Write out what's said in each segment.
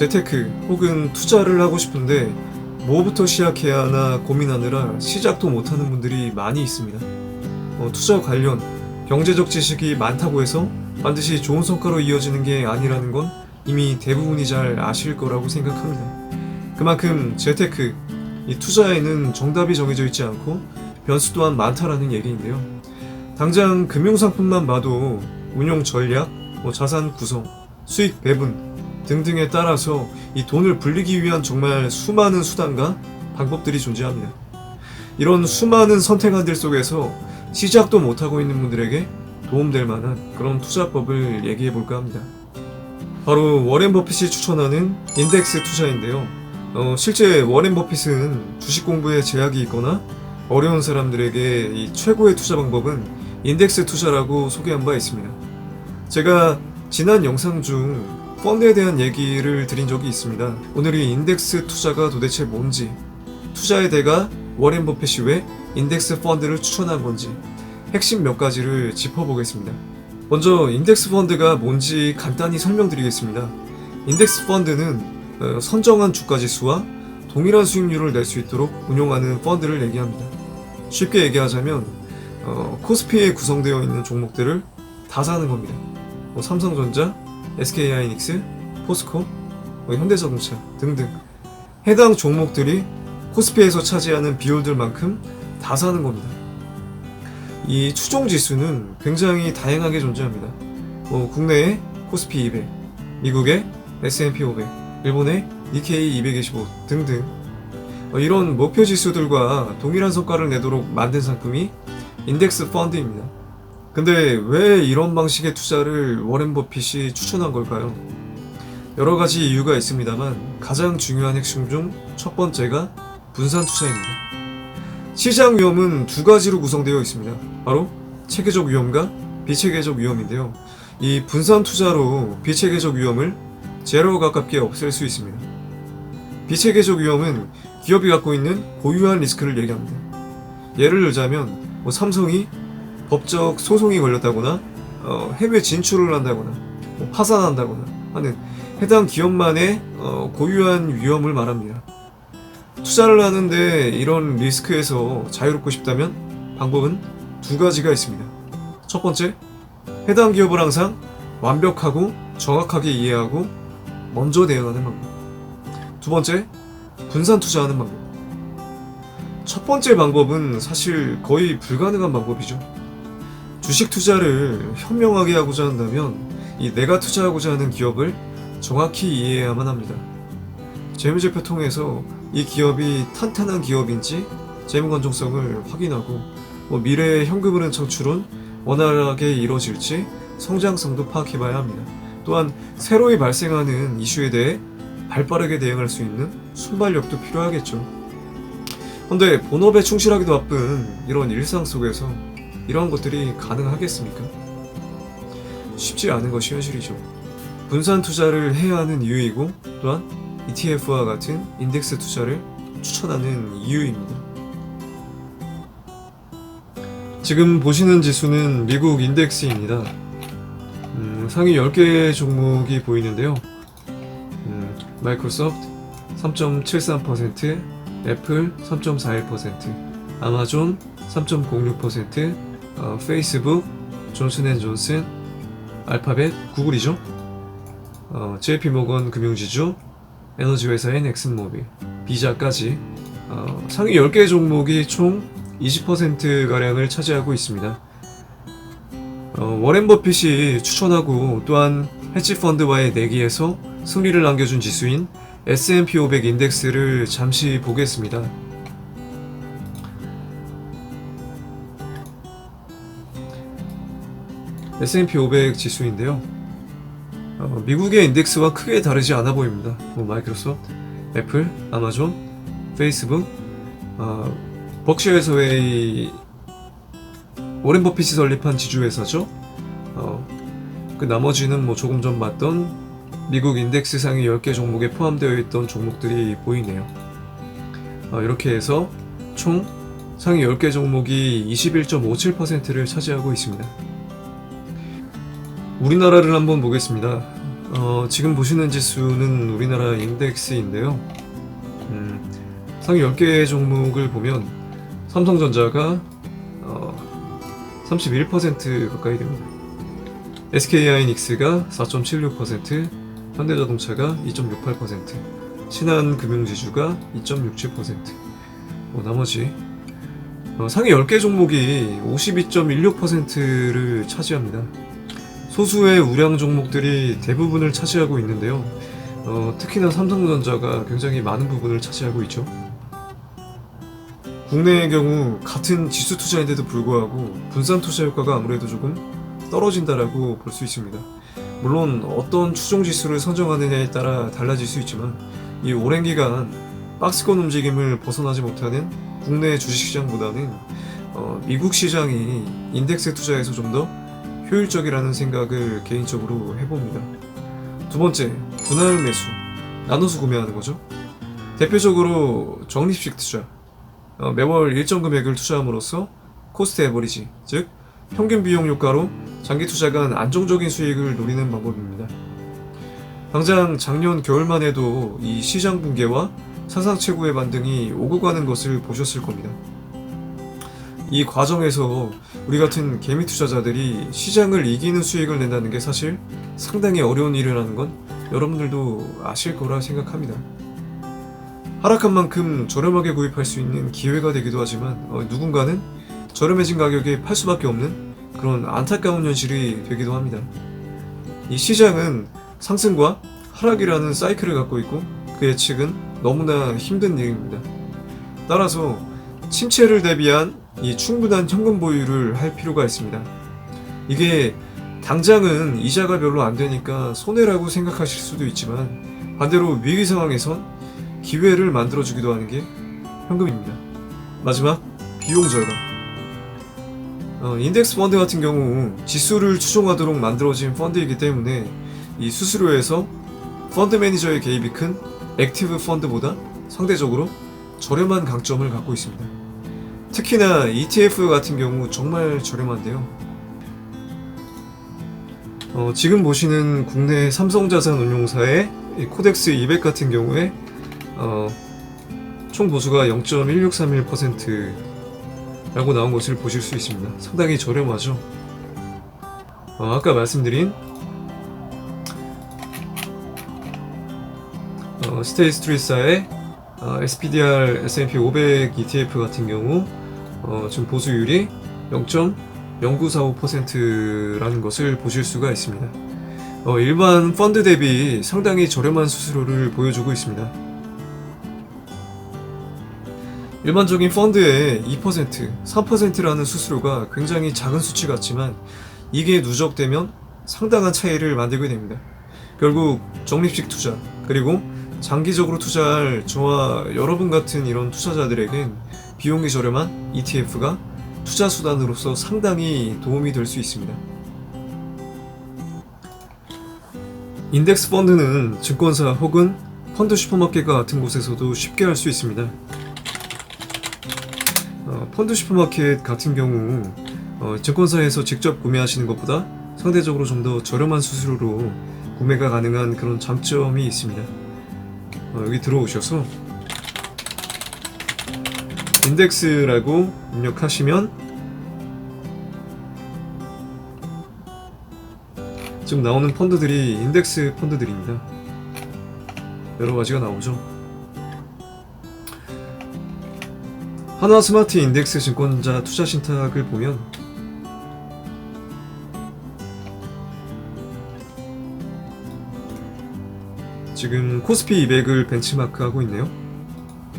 재테크 혹은 투자를 하고 싶은데 뭐부터 시작해야 하나 고민하느라 시작도 못하는 분들이 많이 있습니다. 어, 투자 관련 경제적 지식이 많다고 해서 반드시 좋은 성과로 이어지는 게 아니라는 건 이미 대부분이 잘 아실 거라고 생각합니다. 그만큼 재테크, 이 투자에는 정답이 정해져 있지 않고 변수 또한 많다라는 얘기인데요. 당장 금융상품만 봐도 운용 전략, 뭐 자산 구성, 수익 배분 등등에 따라서 이 돈을 불리기 위한 정말 수많은 수단과 방법들이 존재합니다. 이런 수많은 선택안들 속에서 시작도 못하고 있는 분들에게 도움될 만한 그런 투자법을 얘기해 볼까 합니다. 바로 워렌 버핏이 추천하는 인덱스 투자인데요. 어, 실제 워렌 버핏은 주식 공부에 제약이 있거나 어려운 사람들에게 이 최고의 투자 방법은 인덱스 투자라고 소개한 바 있습니다. 제가 지난 영상 중 펀드에 대한 얘기를 드린 적이 있습니다. 오늘 이 인덱스 투자가 도대체 뭔지, 투자의 대가 워렌 버핏이 왜 인덱스 펀드를 추천한 건지 핵심 몇 가지를 짚어보겠습니다. 먼저 인덱스 펀드가 뭔지 간단히 설명드리겠습니다. 인덱스 펀드는 어, 선정한 주가 지수와 동일한 수익률을 낼 수 있도록 운용하는 펀드를 얘기합니다. 쉽게 얘기하자면 어, 코스피에 구성되어 있는 종목들을 다 사는 겁니다. 뭐 삼성전자, SK하이닉스, 포스코, 뭐 현대자동차 등등 해당 종목들이 코스피에서 차지하는 비율들만큼 다 사는 겁니다. 이 추종 지수는 굉장히 다양하게 존재합니다. 뭐 국내의 코스피 200, 미국의 S&P 500, 일본의 니케이 225 등등 어, 이런 목표 지수들과 동일한 성과를 내도록 만든 상품이 인덱스 펀드입니다. 근데 왜 이런 방식의 투자를 워렌 버핏이 추천한 걸까요? 여러 가지 이유가 있습니다만 가장 중요한 핵심 중 첫 번째가 분산 투자입니다. 시장 위험은 두 가지로 구성되어 있습니다. 바로 체계적 위험과 비체계적 위험인데요. 이 분산 투자로 비체계적 위험을 제로에 가깝게 없앨 수 있습니다. 비체계적 위험은 기업이 갖고 있는 고유한 리스크를 얘기합니다. 예를 들자면 뭐 삼성이 법적 소송이 걸렸다거나 어, 해외 진출을 한다거나 뭐 파산한다거나 하는 해당 기업만의 어, 고유한 위험을 말합니다. 투자를 하는데 이런 리스크에서 자유롭고 싶다면 방법은 두 가지가 있습니다. 첫 번째, 해당 기업을 항상 완벽하고 정확하게 이해하고 먼저 대응하는 방법. 두 번째, 분산 투자하는 방법. 첫 번째 방법은 사실 거의 불가능한 방법이죠. 주식 투자를 현명하게 하고자 한다면 이 내가 투자하고자 하는 기업을 정확히 이해해야만 합니다. 재무제표 통해서 이 기업이 탄탄한 기업인지 재무 건전성을 확인하고 뭐 미래의 현금 흐름 창출은 원활하게 이루어질지 성장성도 파악해봐야 합니다. 또한 새로이 발생하는 이슈에 대해 발빠르게 대응할 수 있는 순발력도 필요하겠죠. 근데 본업에 충실하기도 바쁜 이런 일상 속에서 이러한 것들이 가능하겠습니까? 쉽지 않은 것이 현실이죠. 분산 투자를 해야 하는 이유이고 또한 ETF와 같은 인덱스 투자를 추천하는 이유입니다. 지금 보시는 지수는 미국 인덱스입니다. 음, 상위 10개 종목이 보이는데요. 음, 마이크로소프트 3.73%, 애플 3.41%, 아마존 3.06%, 어, 페이스북, 존슨앤존슨, 알파벳, 구글이죠. 어, JP모건 금융지주, 에너지 회사인 엑슨모빌, 비자까지 어, 상위 10개 종목이 총 20%가량을 차지하고 있습니다. 어, 워렌 버핏이 추천하고 또한 헤지펀드와의 내기에서 승리를 남겨준 지수인 S&P 500 인덱스를 잠시 보겠습니다. S&P 500 지수인데요. 어, 미국의 인덱스와 크게 다르지 않아 보입니다. 뭐 마이크로소프트, 애플, 아마존, 페이스북, 어, 버크셔에서의 오렌 버핏이 설립한 지주회사죠. 어, 그 나머지는 뭐 조금 전 봤던 미국 인덱스 상위 10개 종목에 포함되어 있던 종목들이 보이네요. 어, 이렇게 해서 총 상위 10개 종목이 21.57%를 차지하고 있습니다. 우리나라를 한번 보겠습니다. 어, 지금 보시는 지수는 우리나라 인덱스인데요. 음, 상위 10개 종목을 보면 삼성전자가 어, 31% 가까이 됩니다. SK하이닉스가 4.76%, 현대자동차가 2.68%, 신한금융지주가 2.67%, 뭐 나머지 어, 상위 10개 종목이 52.16%를 차지합니다. 소수의 우량 종목들이 대부분을 차지하고 있는데요. 어, 특히나 삼성전자가 굉장히 많은 부분을 차지하고 있죠. 국내의 경우 같은 지수 투자인데도 불구하고 분산 투자 효과가 아무래도 조금 떨어진다라고 볼 수 있습니다. 물론 어떤 추종 지수를 선정하느냐에 따라 달라질 수 있지만 이 오랜 기간 박스권 움직임을 벗어나지 못하는 국내 주식시장보다는 어, 미국 시장이 인덱스 투자에서 좀더 효율적이라는 생각을 개인적으로 해봅니다. 두 번째, 분할 매수, 나눠서 구매하는 거죠. 대표적으로 적립식 투자, 어, 매월 일정 금액을 투자함으로써 코스트 에버리지, 즉 평균 비용 효과로 장기 투자 간 안정적인 수익을 노리는 방법입니다. 당장 작년 겨울만 해도 이 시장 붕괴와 사상 최고의 반등이 오고 가는 것을 보셨을 겁니다. 이 과정에서 우리 같은 개미 투자자들이 시장을 이기는 수익을 낸다는 게 사실 상당히 어려운 일이라는 건 여러분들도 아실 거라 생각합니다. 하락한 만큼 저렴하게 구입할 수 있는 기회가 되기도 하지만 어, 누군가는 저렴해진 가격에 팔 수밖에 없는 그런 안타까운 현실이 되기도 합니다. 이 시장은 상승과 하락이라는 사이클을 갖고 있고 그 예측은 너무나 힘든 일입니다. 따라서 침체를 대비한 이 충분한 현금 보유를 할 필요가 있습니다. 이게 당장은 이자가 별로 안 되니까 손해라고 생각하실 수도 있지만 반대로 위기 상황에선 기회를 만들어주기도 하는 게 현금입니다. 마지막 비용 절감. 어, 인덱스 펀드 같은 경우 지수를 추종하도록 만들어진 펀드이기 때문에 이 수수료에서 펀드 매니저의 개입이 큰 액티브 펀드보다 상대적으로 저렴한 강점을 갖고 있습니다. 특히나 ETF 같은 경우 정말 저렴한데요. 어, 지금 보시는 국내 삼성자산운용사의 이 코덱스 200 같은 경우에 어, 총 보수가 0.1631%라고 나온 것을 보실 수 있습니다. 상당히 저렴하죠. 어, 아까 말씀드린 어, 스테이 스트리트사의 어, SPDR S&P 500 ETF 같은 경우 어, 지금 보수율이 0.0945%라는 것을 보실 수가 있습니다. 어, 일반 펀드 대비 상당히 저렴한 수수료를 보여주고 있습니다. 일반적인 펀드의 2%, 3%라는 수수료가 굉장히 작은 수치 같지만 이게 누적되면 상당한 차이를 만들게 됩니다. 결국 적립식 투자 그리고 장기적으로 투자할 저와 여러분 같은 이런 투자자들에겐 비용이 저렴한 ETF가 투자 수단으로서 상당히 도움이 될 수 있습니다. 인덱스 펀드는 증권사 혹은 펀드 슈퍼마켓과 같은 곳에서도 쉽게 할 수 있습니다. 어, 펀드 슈퍼마켓 같은 경우 어, 증권사에서 직접 구매하시는 것보다 상대적으로 좀 더 저렴한 수수료로 구매가 가능한 그런 장점이 있습니다. 어, 여기 들어오셔서 인덱스라고 입력하시면 지금 나오는 펀드들이 인덱스 펀드들입니다. 여러 가지가 나오죠. 하나 스마트 인덱스 증권자 투자 신탁을 보면 지금 코스피 200을 벤치마크하고 있네요.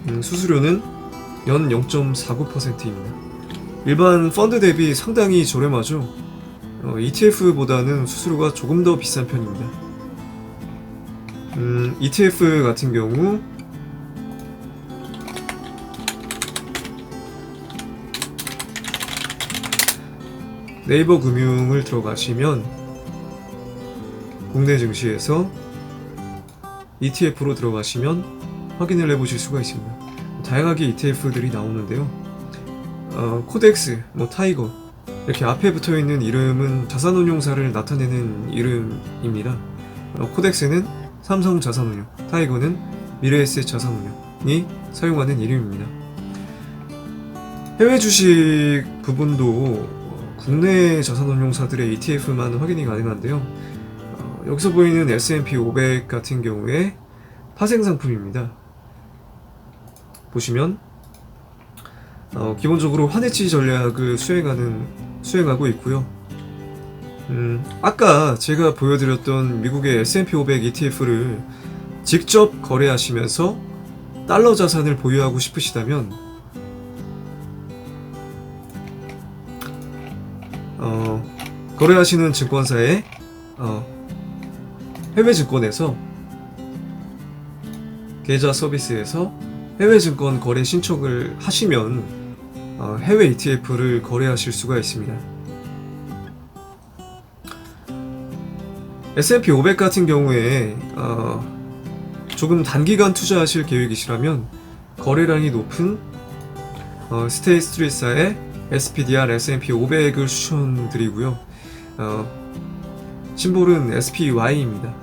음, 수수료는 연 0.49%입니다. 일반 펀드 대비 상당히 저렴하죠. 어, ETF보다는 수수료가 조금 더 비싼 편입니다. 음, ETF 같은 경우 네이버 금융을 들어가시면 국내 증시에서 ETF로 들어가시면 확인을 해보실 수가 있습니다. 다양하게 ETF들이 나오는데요. 어, 코덱스, 뭐 타이거 이렇게 앞에 붙어 있는 이름은 자산운용사를 나타내는 이름입니다. 어, 코덱스는 삼성 자산운용, 타이거는 미래에셋 자산운용이 사용하는 이름입니다. 해외 주식 부분도 어, 국내 자산운용사들의 ETF만 확인이 가능한데요. 어, 여기서 보이는 S&P 500 같은 경우에 파생 상품입니다. 보시면 어, 기본적으로 환해치 전략을 수행하는 수행하고 있고요. 음, 아까 제가 보여드렸던 미국의 S&P 500 ETF를 직접 거래하시면서 달러 자산을 보유하고 싶으시다면 어, 거래하시는 증권사의 어, 해외 증권에서 계좌 서비스에서 해외 증권 거래 신청을 하시면 어, 해외 ETF를 거래하실 수가 있습니다. S&P 500 같은 경우에 어, 조금 단기간 투자하실 계획이시라면 거래량이 높은 어, 스테이 스트리트사의 SPDR S&P 500을 추천드리고요. 어, 심볼은 SPY입니다.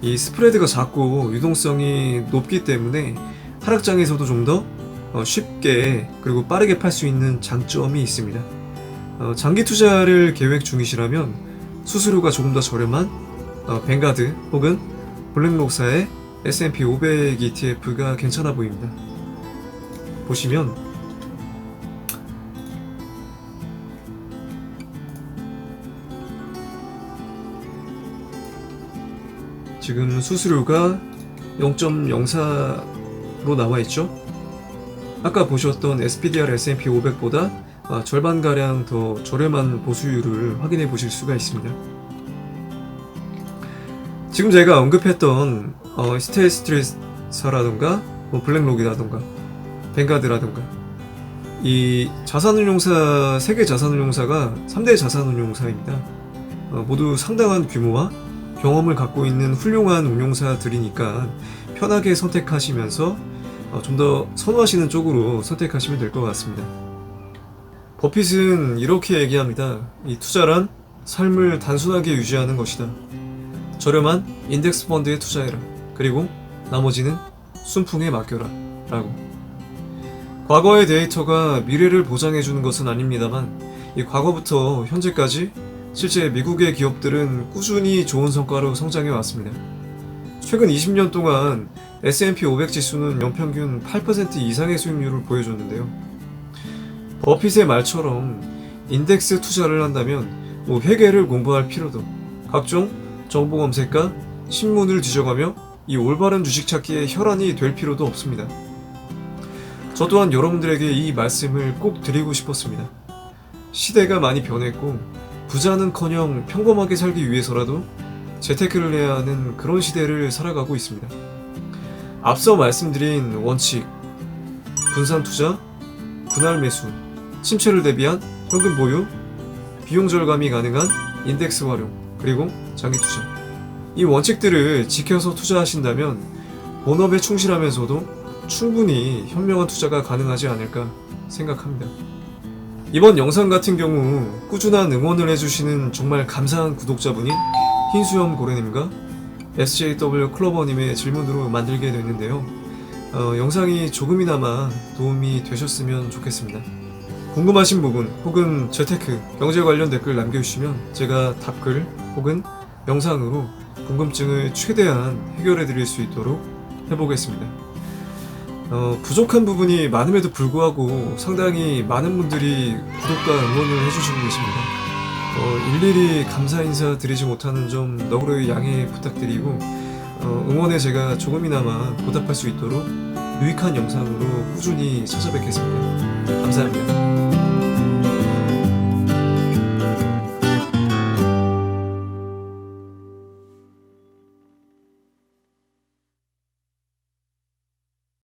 이 스프레드가 작고 유동성이 높기 때문에 하락장에서도 좀더 어, 쉽게 그리고 빠르게 팔 수 있는 장점이 있습니다. 어, 장기 투자를 계획 중이시라면 수수료가 조금 더 저렴한 어, 뱅가드 혹은 블랙록사의 S&P 500 ETF가 괜찮아 보입니다. 보시면 지금 수수료가 0.04 로 나와 있죠. 아까 보셨던 SPDR S&P 500보다 아, 절반가량 더 저렴한 보수율을 확인해 보실 수가 있습니다. 지금 제가 언급했던 어, 스테이스트리스라던가 뭐 블랙록이라던가 뱅가드라던가 이 자산운용사 세계 자산운용사가 3대 자산운용사입니다. 어, 모두 상당한 규모와 경험을 갖고 있는 훌륭한 운용사들이니까 편하게 선택하시면서 어, 좀 더 선호하시는 쪽으로 선택하시면 될 것 같습니다. 버핏은 이렇게 얘기합니다. 이 투자란 삶을 단순하게 유지하는 것이다. 저렴한 인덱스 펀드에 투자해라. 그리고 나머지는 순풍에 맡겨라. 라고. 과거의 데이터가 미래를 보장해주는 것은 아닙니다만, 이 과거부터 현재까지 실제 미국의 기업들은 꾸준히 좋은 성과로 성장해 왔습니다. 최근 20년 동안 S&P 500 지수는 연평균 8% 이상의 수익률을 보여줬는데요. 버핏의 말처럼 인덱스 투자를 한다면 뭐 회계를 공부할 필요도 각종 정보 검색과 신문을 뒤져가며 이 올바른 주식 찾기에 혈안이 될 필요도 없습니다. 저 또한 여러분들에게 이 말씀을 꼭 드리고 싶었습니다. 시대가 많이 변했고 부자는커녕 평범하게 살기 위해서라도 재테크를 해야 하는 그런 시대를 살아가고 있습니다. 앞서 말씀드린 원칙, 분산 투자, 분할 매수, 침체를 대비한 현금 보유, 비용 절감이 가능한 인덱스 활용, 그리고 장기 투자. 이 원칙들을 지켜서 투자하신다면 본업에 충실하면서도 충분히 현명한 투자가 가능하지 않을까 생각합니다. 이번 영상 같은 경우 꾸준한 응원을 해주시는 정말 감사한 구독자분인 흰수염 고래님과 SJW 클로버님의 질문으로 만들게 됐는데요. 어, 영상이 조금이나마 도움이 되셨으면 좋겠습니다. 궁금하신 부분 혹은 재테크, 경제 관련 댓글 남겨주시면 제가 답글 혹은 영상으로 궁금증을 최대한 해결해 드릴 수 있도록 해보겠습니다. 어, 부족한 부분이 많음에도 불구하고 상당히 많은 분들이 구독과 응원을 해주시고 계십니다. 어, 일일이 감사 인사 드리지 못하는 점 너그러이 양해 부탁드리고 어, 응원에 제가 조금이나마 보답할 수 있도록 유익한 영상으로 꾸준히 찾아뵙겠습니다. 감사합니다.